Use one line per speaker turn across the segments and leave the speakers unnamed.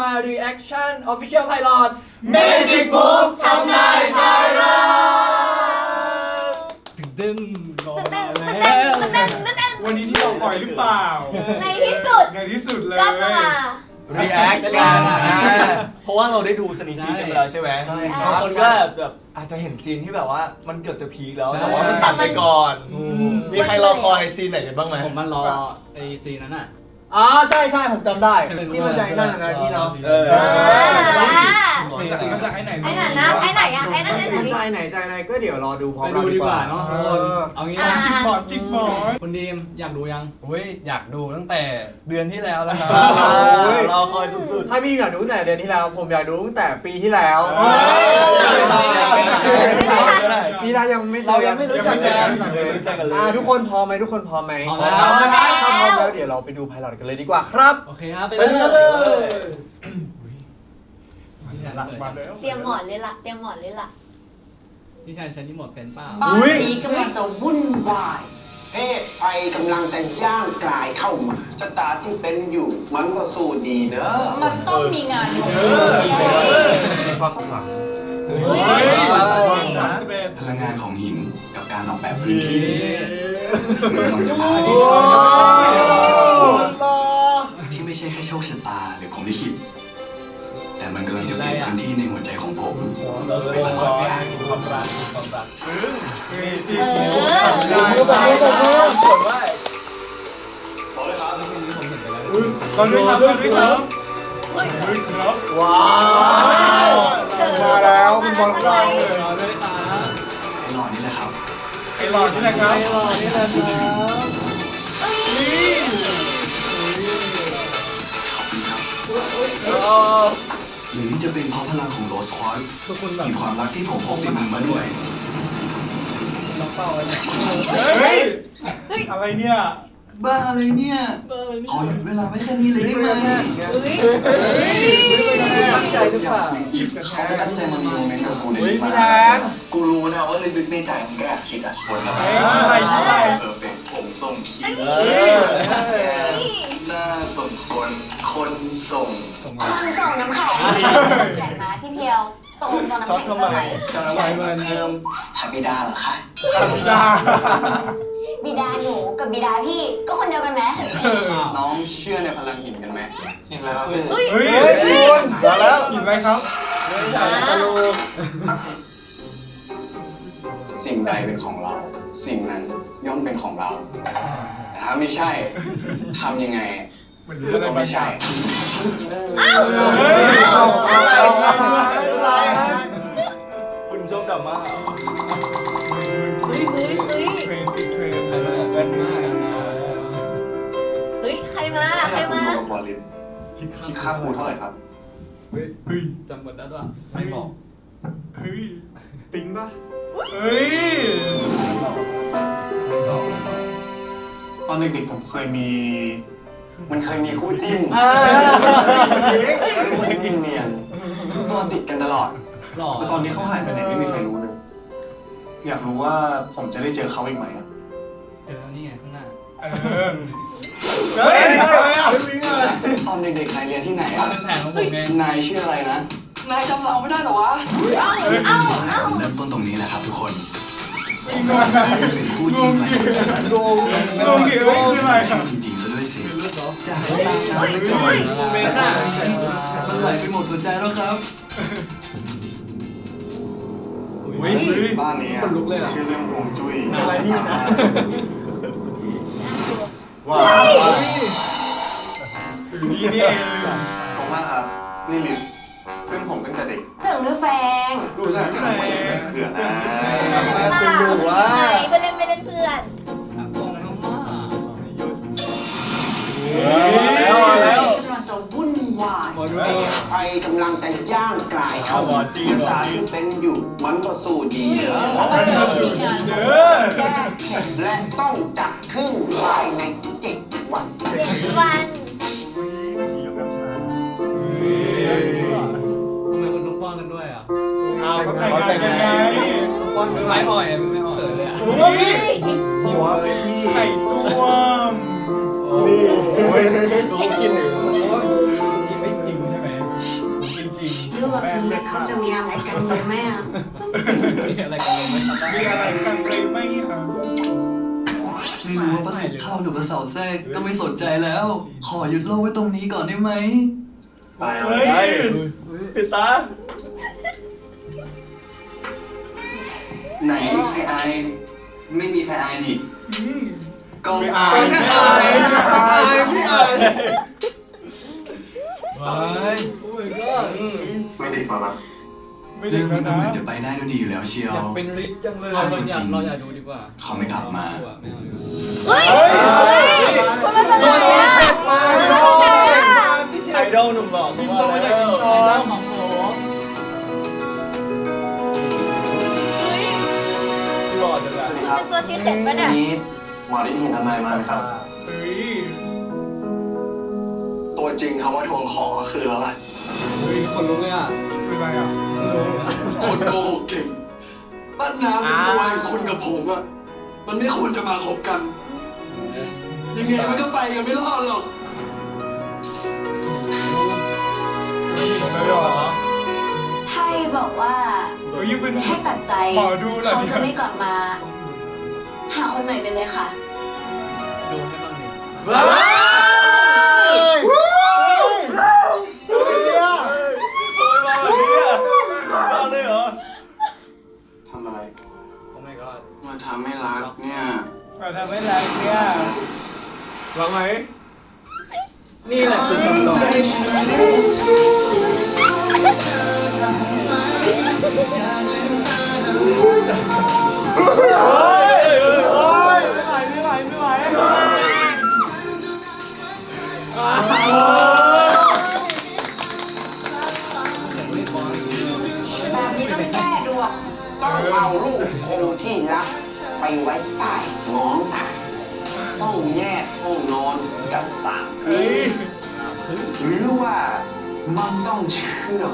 มา reaction official pilot
Magic Move ทำนายไทยรัฐ
ตึงตึงรอ
ตื่น
มา
เต้น
แล้ว
ตื่นเต้นตื่นเต้น
วันนี้ที่เราปล่อยหรือเปล่า
ในที่สุด
ในที่สุดเลย
ก็จะมา
react กันเพราะว่าเราได้ดูสนิทกันไปแล้วใช่ไหม
ใช่
ครับ
บางคนก็แบบอาจจะเห็นซีนที่แบบว่ามันเกือบจะพีคแล้ว
ใช่
แต่ว่ามันตัดไปก่อน
อืม
มีใครรอคอยซีนไหนกันบ้างไหม
ผมมันรอไอซีนนั้นอะ
อ๋อใช่ใช่ผมจำได้
เป็น
ที่มันใจนั่นนะพี่เนาะ
เออ
อ่า
มันจะมันจะให้ไหน
ไอ้นั่นนะไอ้ไหนอะไอ้นั่น
ไม่
ไอ้ไหน
ใจไหนใจอะไรก็เดี๋ยวรอดูพร้อ
ไป
ม
ดู
เรา
ดี
ดี
ก
ก
ว่า
ว่า
เนาะ
เอ
ทุกคน
อ
เอางี้
อ่า
นะ
จิกหมอนจิกหมอน
คุณดีมอยากดูยัง
เฮ้ยอยากดูตั้งแต่เดือนที่แล้วแล้วครับ
โอ้ยรอคอยสุด
ถ้าพี่อยากดูตั้งแต่เดือนที่แล้ว ผมอยากดูตั้งแต่ปีที่แล้ว
เฮ้ย
ปีที่แล้วยังไม่
เรายังไม่รู้จักกัน
เลย อ่าทุกคนพร้อมไหมทุกคนพร้อมไหม
พร้อมแล้ว
ถ้าพร้อมแล้วเดี๋ยวเราไปดูไพลอตกันเลยดีกว่าครับ
โอเคครับไป
ๆเป็น
เล
กันเลย
พี่แทน
หลัก
เปิด
มาแล้ว
เตรียมหมอนเลยล่ะ เตรียมหมอนเลยล่ะ
พี่แทนใช้รีโมทเป็นเปล่า
บ้าน
อุ๊ย
นี้กำลังจะวุ่นวาย
เพศภัยกำลังจะย่างกลายเข้ามาชะตาที่เป็นอยู่มันก็สู้ดีเด้อ
มันต้องมีงานของ
มีความขลัง
เฮ้
เฮ้ย
ย
สามสิบเอ็ด
พลังงานของหินกับการออกแบบพื้นที่มันกำลังจะพา
โอ้
ที่ไม่ใช่แค่โชคชะตาหรือผมลิขิตแต่มันกำลังจะเปลี่ยนพื้นที่ในหัวใจของผม
เราสนิทกันความรักความรัก
เออ
มือแบบนี้แบบนี้
ผลว่า
ไม่ใช่นี้ผมเห็นไปแล้ว
ตอนนี้ครับตอนนี้ครับ
เฮ้ย
เฮ้ยครับ
ว้าว
มาแล้วคุณบอลของเรา
รอด้วยครับ
ไอ้หล่อนี่แหละครับ
ไอ้หลอนี่แหละครับ
ไปรอนี่แหละครับ
ขอบคุณครับ
เออ
หรือนี่จะเป็นเพราะพลังของโรสควอต
ทุกคน
มีความรักที่ผมพกติดมือมาด้วย
ลอกเป้าไว้เนี่ย
เฮ้ย อะไรเนี่ย
บ้าอะไรเนี่ย
เบอร์เลยนี่
ขอหยุดเวลาไว้แค่นี้เลยได้ไหม
เฮ้ย
ตั้งใจหรือเปล่า
เขาตั้งใจมามีโมเมนต์กับกูใน
เฮ้ย
นี้
พี่
มา
แทน
กูรู้นะว่าลึกๆในใจมึงก็แอบคิดอะคนละ
เฮ้ยอะไรคิดอะไร
เพอร์เฟกผมส่งคิด
เออ
น่าสมควรคนส่ง
ส่ง
ต้
มา
องส่งน้ำแข็งแข็งมาพี่เพียว ส่งส่งน้ำ
ช็อต
แข็ง
ทำไม
เพิ่มไหม
ใช้เบอร์
เพิ่มแฮปปี้ด้าเหรอคะ
ธรรมดา
บิดาหนูกับบิดาพี่ก็คนเดียวกันไหม
น้องเชื่อในพลังหินกันไหมหินอะไรวะ
เฮ้ย
เฮ้ย
เฮ้ยคุณ
มาแล้ว
หินอะไรครับ
เฮ้ยถ่ายตะลุก
สิ่งใดเป็นของเรา สิ่งนั้นย่อมเป็นของเราแต่ถ้าไม่ใช่ทำยังไง
มันอยู่อะไร
ก็
บา
ไม่
งอ
ใช่
ย่าง
เอ้า
เฮ้ย
เอาเอ
ราม่าเหรอ
เฮ้ยเฮ้ยเฮ้ย
เทรนติดเทรน
ใครมาเงินมากนะ
เฮ้ยใครมาใครมา
บอลลิน
คิด
คิดค่าครูเท่าไหร่ครับ
เฮ้ย
จำหมดได้ด้วยไม่บอก
เฮ้ยปิงปะเฮ้ย
ไม่บอกไม่บอก
ตอนเด็กๆผมเคยมี มันเคยมีคู่จิ้น
อ่า
คู่จิ้นเนียนตัวติดกันตลอด
หล่อ
แต่ตอนนี้เขาหายไปไหนไม่มีใครรู้เลย อยากรู้ว่าผมจะได้เจอเขาอีกไหมอะ
เจอนี่ไงข้างหน้า
เออเฮ้ยอะไรอะ
ตอนเด็กๆนายเรียนที่ไหน
เอา
อะ
เป็นแผนของผมเอง
นายชื่ออะไรนะ นายจำเราไม่ได้เหรอวะ
เอ้าเอ้าเอ้า
เริ่มต้นตรงนี้แหละครับทุกคน
ปิงมา
เป็นคู่จิ้นใหม่
โกงโกงดิเฮ้ยคืออะไรอะ
จริงๆซะด้วยสิจะ
เฮ้ย
ให้
เฮ้ยเฮ้ยโมเมนต์น่ะ
มันไหลไปหมดหัวใจแล้วครับ
อุ้ย
บ้านนี้อะ
คนลุกเลยอะ
ชื่อเรื่องฮวงจุ้ย
อะไรนี่นะ
ว้าว
อยู่นี่นี่เอง
ขอบมากครับนี่ลิฟเพื่อนผมตั้งแต่เด็ก
เรื่องหรือแฟง
ดูซะทำไมไม่เผื่อนะ
คุณดูว่า
ไปเล่นไปเล่นเพื่อน
อักกงน้องมา ดด้
เพ
วย
ศภัยกำลังจะย่างกลายเข้า
เอาหมอจีน
ชะตาที่เป็นอยู่มันก็สู้ดีเด้อ
มันต้องมีงาน
เด้
แก้
อ
แค้น
และต้องจัดขึ้นภายในเจ็ดวัน
เจ็ดวัน
ทำไมคุณต้องป้อนกันด้วยอะ
เอา
เขา
เขา
แต่
แต่
ง
ง
งาน
งาน
ยังไง
ป้อนมือไม้อ่อยอะมือไม้อ่อยเขินเลยอะ
โอ้ย
หัวเป็นพี่
ไข่ต้วม
นี่โอ้ย
กินหรือโอ้ยกินไม่จริง
เลยไหมอะ
มีอะไรกันเลยไหมครับ
มีอะไรกันเลยไหมอะ
ไม่รู้ว่าประสิทธิ์เข้าหรือว่าเสาแทรกก็ไม่สนใจแล้ว ขอหยุดโลกไว้ตรงนี้ก่อนได้ไหม
ไป
เฮ้ยปิดตา
ไหนใครอายไม่มีใครอายนี่ก็
ไม่อายไม่อายไม่อายไม่อาย
ว้าย
ไม่ดีกว่ามั้ง
ไม่
เรื่
ได้
อง
แล้
มั
วน
ก็
นะ
เหมือนจะไปได้ด้วยดีอยู่แล้วเชียว
อยากเป็นริชจังเลย
เอาจ
เรา
ริง
อยากเราอยากดูดีกว่า
เขาไม่กลับมา
ไม่เอาดีกว่า
เฮ้ยคุณมาเสนอเนี่ย
มา
คุณมาเสนอเนี่ย
ไอดอลหนุ่มหล่อเขามาแล้ว
ไอดอลของผม
เฮ้ย
หล่อจังเลย
คุณเป็นตัวซีเข็ดปะเนี่ย
นี้หมอได้ยินทำนายมาไหมครับ
เฮ้ย
ตัวจริงคำว่าทวงของก็คือแล้วล่ะ
เฮ้ยคนรู้เลยอะ
เป็นไรอะ
คนโกหกเก่งปั้นน้ำเป็นตัวอย่างคุณกับผมอะ มันไม่ควรจะมาคบกัน ยังไงมันก็ไปกันไม่รอดหรอก
ไม่หรอ
ไทยบอกว่า
เฮ้ยยังเป็น
ให้ตัดใจ
หมอดูเหรอ
เขา
เนี่ย
จะไม่กลับมา หาคนใหม่ไปเลยค่ะ
ดูให้บ้างดิ
ให้รักเนี่ย
รักไหม
นี่แหละคือคำตอบ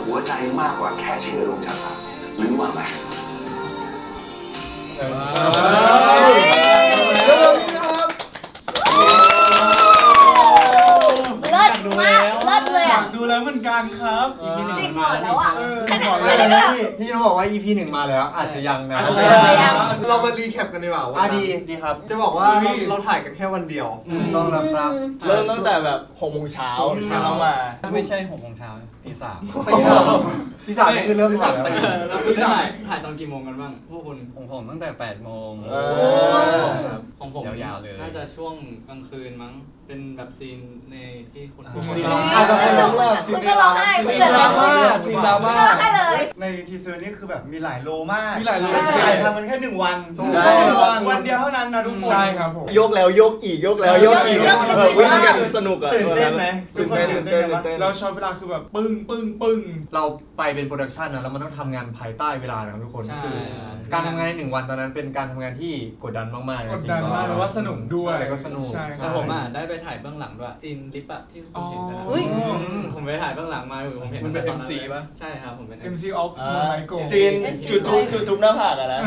หัว
ใจมากกว่าแค่เชื่อลงชะตาหรือว่าไหม
เลิศมากเลิศเลยอะ
ดู แล้วเหมือนกันครับ
จริงหมดแล้วอะ
เออ
ขนาด
บอก
นั้
เลย
นก็
พี่พี่ต้องบอกว่า EP หนึ่งมาแล้ว อาจจะยังนะ
อาจจะยัง
เรามารีแคปกันดีกว่าว่าดีดีครับจะบอกว่าเราเราถ่ายกันแค่วันเดียวต้องรับรับ
เริ่มตั้งแต่แบบหกโมงเช้า
หกโมงเช้า
เช้ามา
ไม่ใช่หกโมงเช้าตีสาม
ที่สามนี่คือเริ่มถ่ายแล้ว
เราคือถ่ายถ่ายตอนกี่โมงกันบ้างพวกคุณ
ของผมตั้งแต่8ปดโมง
เอ
ครับ
ของผม
ยาวๆเลย
น่าจะช่วงกลางคืนมั้ง เป็นแบบซีนในที่คุณ
ซีน อาจจะเป็นเรื่องแรก
คุณก็ร้องไห้
ซี
เกิ
น
ด
ด
อะไร
รา
ขึ้น
ม่าซีนดราม่า
ร้องไห้เลย
ในทีเซอร์นี่คือแบบมีหลายโลมาก
มีหลายโล
ใช่ทำมันแค่หนึ่งวัน
ใช่
หนึ่งวันวันเดียวเท่านั้นนะทุกคน
ใช่ครับผม
ยกแล้วยกอีกยกแล้วยกอีก
ยกอีก
แบบวิ่งกันสนุกอะ
ตื่นเต้นไหม
ตื่นเต้นตื่นเต้นตื่นเต้น
เราชอบเวลาคือแบบปึ้งปึ้งปึ้ง เราไปเป็นโปรดักชันนะแล้วมันต้องทำงานภายใต้เวลานะครับทุกคน
ใช่
คือการทำงานในหนึ่งวันตอนนั้นเป็นการทำงานที่กดดันมากๆ
กดดันมากแต่ว่าสนุกด้วย
ใช่ก็สนุก
ใช่ค
แต่
รับ
ผมอะได้ไปถ่ายเบื้องหลังด้วยซีนลิปอะที่คุณเห็นไปแล้ว
อุ๊ย
ผมไปถ่ายเบื้องหลังมาอยู่ผมเห็น
มันเป็น
ตอ
MC ปะ
ใช่ครับผมเป็น
MC of
อ่า
Michael
ซีนจุดทุบจุดทุบหน้าผากอะนะ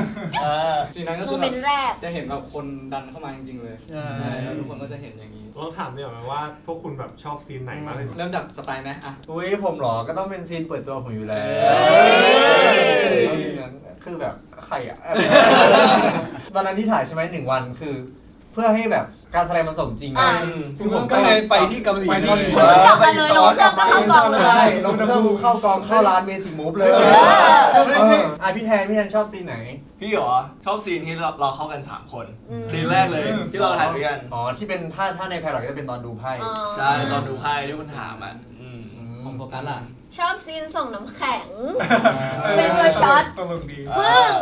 อ่า
ซีนนั้นก็
โม
คือ
เม
แบ
น
บ
ต์แรก
จะเห็นแบบคนดันเข้ามาจริงๆเลย
ใช่
แล้วทุกคนก็จะเห็นอย่างนี้
ลองถามดีกว่าไหมว่าพวกคุณแบบชอบซีนไหนมากที่สุด
เริ่มจากสไปไหมอะ
อุ้ยผมเหรอ ก็ต้องเป็นซีนเปิดตัวผมอยู่แล้ว
เฮ้ย
คือแบบใครอะ ตอนนั้นที่ถ่ายใช่ไหมหนึ่งวันคือ เพื่อให้แบบการแสดงมันสมจริง
อ่า
คือผมก็เลยไปที่เกาหลี
ไปเกาหลี
คุณไม่กลับมาเลยลงเครื่องก็เข้ากองเลย
ใช่ลงเครื่องเข้ากองเข้าร้านเมจิมูฟเลย
เออ
เอออะพี่แทนพี่แทนชอบซีนไหน
พี่เหรอชอบซีนที่เราเราเข้ากันสามคน
อืม
ซีนแรกเลยที่เราถ่ายด้วยกัน
อ๋อที่เป็นท่าท่าในแพลอตก็จะเป็นตอนดูไพ่
อ๋อ
ใช่ตอนดูไพ่ที่คุณถามอะอืม
ของโฟกัสล่ะ
ชอบซีนส่งน้ำแข็ง เป็นตัวช็อต
ตลกดี
ปึ้ง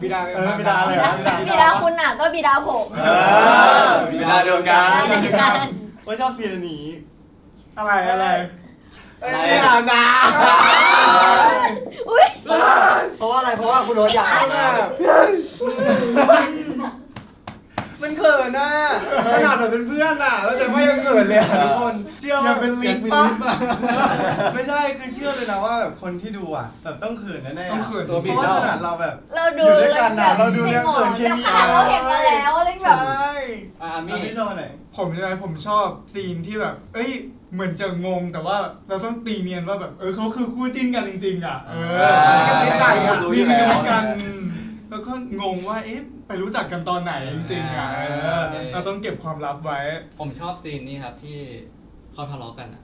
บิดา
เออบิดาเลย
บิดาบิดาคุณอะก็บิดาผม
เออเวลาเดียวกัน
ได้เหมือนกัน
ว่าชอบซีนอันนี้
อะไรอะไร
ซีนอาบน้
อุ้ยำ
เพราะว่าอะไรเพราะว่าคุณโรสอยากอาบน้ำ มันเขินน่ะขนาดแบบเป็นเพื่อนน่ะแล้วแต่ไม่ยังเขินเลยอะทุกคน
เชื่อ
อยา
ว่าก
เป็นลิ
ลิ
ฟ
ฟ
ต์
ต์
ปะ
ปะไม่ใช่คือเชื่อเลยนะว่าแบบคนที่ดูอะแบบต้องเขินแน่ๆะ
ต้องเขิน
เพราะว่าขนาดเราแบบ
เราดู
อยู่ด้วยกันนะ
แบบ
เราดู
จริ
เนี่
ง
ย
เหรอ
เขินเค
แต่
มี
ขนาดเราเห็นมาแล้วอะไรแบบ
ใช่
อ่า
อะ
มี
พี่โจไหน
ผมใช่ไหมผมชอบซีนที่แบบ เอ้ย เหมือนจะงงแต่ว่าเราต้องตีเนียนว่าแบบ เออเขาคือคู่จิ้นกันจริงๆ อะ เออ
อ่า
มีกันไก่อะ
รู้
มี
อยู่
มี
แล้ว
กันกันแล้วก็งงว่าเอ๊ะ ไปรู้จักกันตอนไหนจริงๆอะเออเราต้องเก็บความลับไว้
ผมชอบซีนนี้ครับที่เขาทะเลาะกันอะ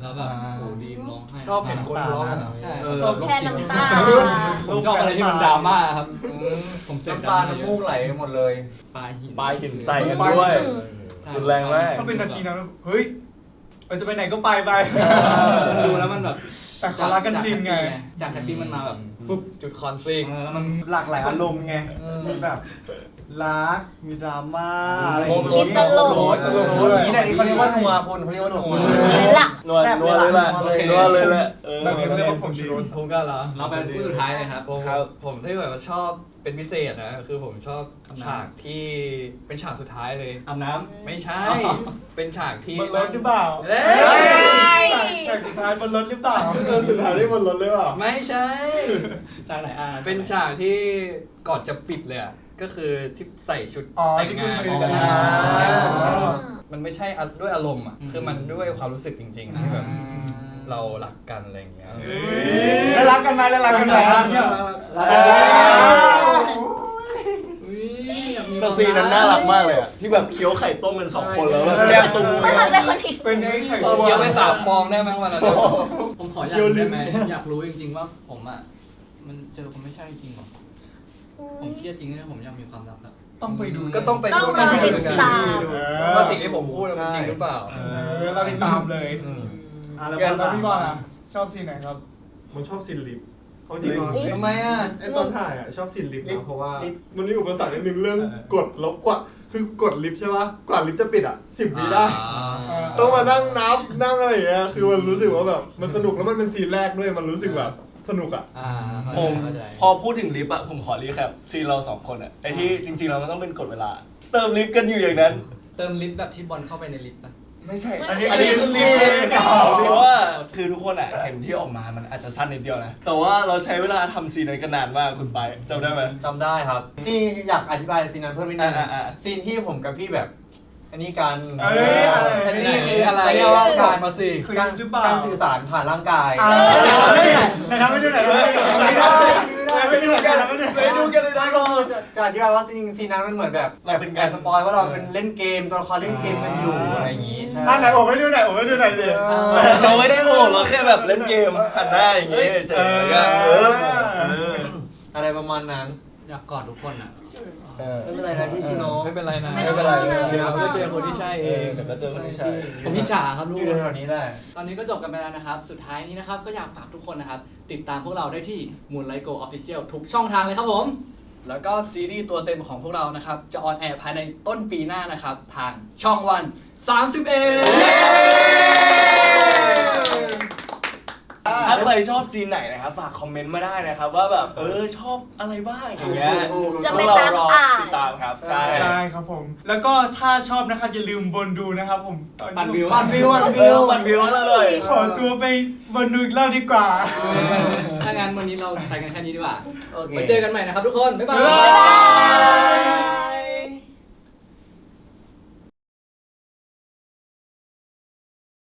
แล้วแบบโอ้ดีมร้องไห้
ชอบเห็นคนทะเลาะกันเหรอ
ใช่
เออ
ชอบ
แค่น้ำตา
ผมชอบอะไรที่มันดราม่าครับผมเสพ
น้ำตาน้ำมูกไหลหมดเลย
ปลาหิน
ปลายหินใส่กันด้วย
ใช่
รุนแรงมาก
ถ้าเป็นนาทีนั้นเฮ้ยเราจะไปไหนก็ไปไป
ดูแล้วมันแบบ
แต่เขารักกันจริงไง
จากแฮปปี้มันมาแบบ
ปุ๊บจุดคอนฟ lict
เออแล้วมัน
หลากหลายอารมณ์ไงมีแบบ รักมีดราม่าอะไรอ
โค
ย่าง
ตร
เงี้ย
รถ
ตลก
โคตร
นี่แหละที่เขาเรียกว่านัวคุณเขาเรียกว่านัว
เลยล่ะ
นัวนัวเลยแหละนัวเลยแหละเออ
แบบนี้เขาเรียกว่าผมชูรส
ผมก็เหรอ
เราเป็นคู่สุดท้ายเลยครับ
ผม
ครับ
ผมที่แบบว่าชอบเป็นพิเศษนะคือผมชอบฉากที่เป็นฉากสุดท้ายเลย
อาบน้
ไม่ใช่ เป็นฉากที่
บนรถหรือเปล่า
เอ้ย
ฉากสุดท้ายบนรถหรือเปล่าเออสุดท้ายได้บนรถเลยเปล่า
ไม่ใช่ำ
ฉากไหนอะ
เป็นฉากที่ก่อนจะปิดเลยอะ ก็คือที่ใส่ชุด
อ๋อ
แต่ง
ที่ขึ้น
งาน
ไปด้วยกัน
อ๋อ
อ่า
มันไม่ใช่ด้วยอารมณ์อะคือมันด้วยความรู้สึกจริงๆที่แบบเรารักกันอะไรอย่างเงี้ย
แล้วรักกันไหมแล้วรักกันไหม
รัก
เอ
กัน
อ
อุ้ยอยากมี
แต่ซีนนั้นน่ารักมากเลยอะที่แบบเคี้ยวไข่ต้มกันสองคนแล้วแบบแก้มตุ้ม
ไม่สนใจคนนี้
เป็นไอ้ไข่
เราเคี้ยวไปสามฟองได้มั้งวันนั้นอะ
ผมขออยากรู้ได้ไหมอยากรู้จริง ๆ ว่าผมอะ มันเจอคนไม่ใช่จริงหรอ ผมเครียดจริงนะผมอยากมีความรักแบบ
ต้องไปดู
ก็ต้องไป
ต้อง
ดู
รอติด
เหมือนกัน
ตาม
ว่าสิ่งที่ผมพูดมันจริงหรือเปล่า
เออเราติดตามเลย
อืม
อะแล้ว
เกิน
บ
แล้
อ
ว
ล
พี่บอลอะชอบซีนไหนครับ
ผมชอบซีนลิฟต์เอาจริงเหรอ
ทำไมอะ
ไอตอนถ่ายอะชอบซีนลิฟต์นะเพราะว่ามันมีอุปสรรคนิดนึงเรื่องกดลบกว่า คือกดลิฟต์ใช่ปะกว่าลิฟต์จะปิดอะสิบวิได้ ต้องมานั่งนับนั่งอะไรอย่างเงี้ยคือมันรู้สึกว่าแบบมันสนุกแล้วมันเป็นซีนแรกด้วยมันรู้สึกแบบ สนุกอะ
อ่า
ผม
เข้าใจ
พอพูดถึงลิฟต์อะผมขอรีแคปซีนเราสองคนอะไอที่จริงๆเรามันต้องเป็นกฎเวลา เติมลิฟต์กันอยู่อย่างนั้น
เติมลิฟต์แบบที่บอลเข้าไปในลิฟต์ป่ะ
ไม่ใช่
อันนี้
อันนี้
อันนี้
คือ
ลิ
ลิ
ฟ
ฟ
ต์
ต์
เก่า
เพราะว่าคือทุกคนอะเห็นที่ออกมามันอาจจะสั้นนิดเดียวนะ แต่ว่าเราใช้เวลาทำซีนนั้นกันนานมากคุณไปจำได้ไหม
จำได้ครับนี่อยากอธิบายซีนนั้นเพิ่มนิดนึง
อ่าอ่าอ่า
ซีนที่ผมกับพี่แบบ อันนี้การ
เอ้ยอะไร
อันนี้คืออะไร
เขาเรียกว่าการ
มาสิ
คือ
การ
หรือเปล่า
การสื่อสารผ่านร่างกาย
อ่าไหนทำไม่ได้ไหนไม่ได้ไม่ดูกันไม่ดู
ไม่ดูกันเลยนะก็จะอธิบายว่าซีนซีนนั้นมันเหมือนแบบ
เราเป็น
แอบสปอยว่าเราเป็นเล่นเกมตัวละครเล่นเกมกันอยู่อะไรอย่างงี้ใช่
อ่าไหนโอ้ไม่ดูไหนโอ้ไม่ดูไหนเลย
เราไม่ได้โง่เราแค่แบบเล่นเกมหันหน้าอย่างงี้เจอกันเออ เออ
อะไรประมาณนั้น
อยากกอดทุกคนอะ
เออ
ไม่เป็นไรนะพี่ชิโน
ไม่เป็นไรนะ
ไม่เป็นไร
เดี๋ยวเราก็เจอคนที่ใช่เอง
เดี๋ยวก็เจอคนที่ใช่
ผมอิจฉาครับลูก
อยู่แถวๆนี้ได้
ตอนนี้ก็จบกันไปแล้วนะครับ สุดท้ายนี้นะครับ ก็อยากฝากทุกคนนะครับ ติดตามพวกเราได้ที่ Moonlight Go Official ทุกช่องทางเลยครับผม
แล้วก็ซีรีส์ตัวเต็มของพวกเรานะครับ จะออนแอร์ภายในต้นปีหน้านะครับ ทางช่องวัน 31
ถ้าใครชอบซีนไหนนะครับฝากคอมเมนต์มาได้นะครับ ว่าแบบเออชอบอะไรบ้างอย่างเงี้ย
จะ
พ
ไป
วกเรา
ตาม
รอ
อ่าน
ติดตามครับใช่
ใช่ครับผม แล้วก็ถ้าชอบนะครับอย่าลืมบนดูนะครับผมตอ
ปั่นวิว
ปั่นวิว
เออวันวิวแล้วเลย
ขอตัวไปบนดูอีกรอบดีกว่า
ถ้างั้นวันนี้เราไปกันแค่นี้ดีกว่า
โอเค
ไว้เจอกันใหม่นะครับทุกคน บ๊ายบา
บ๊ายบาย
ย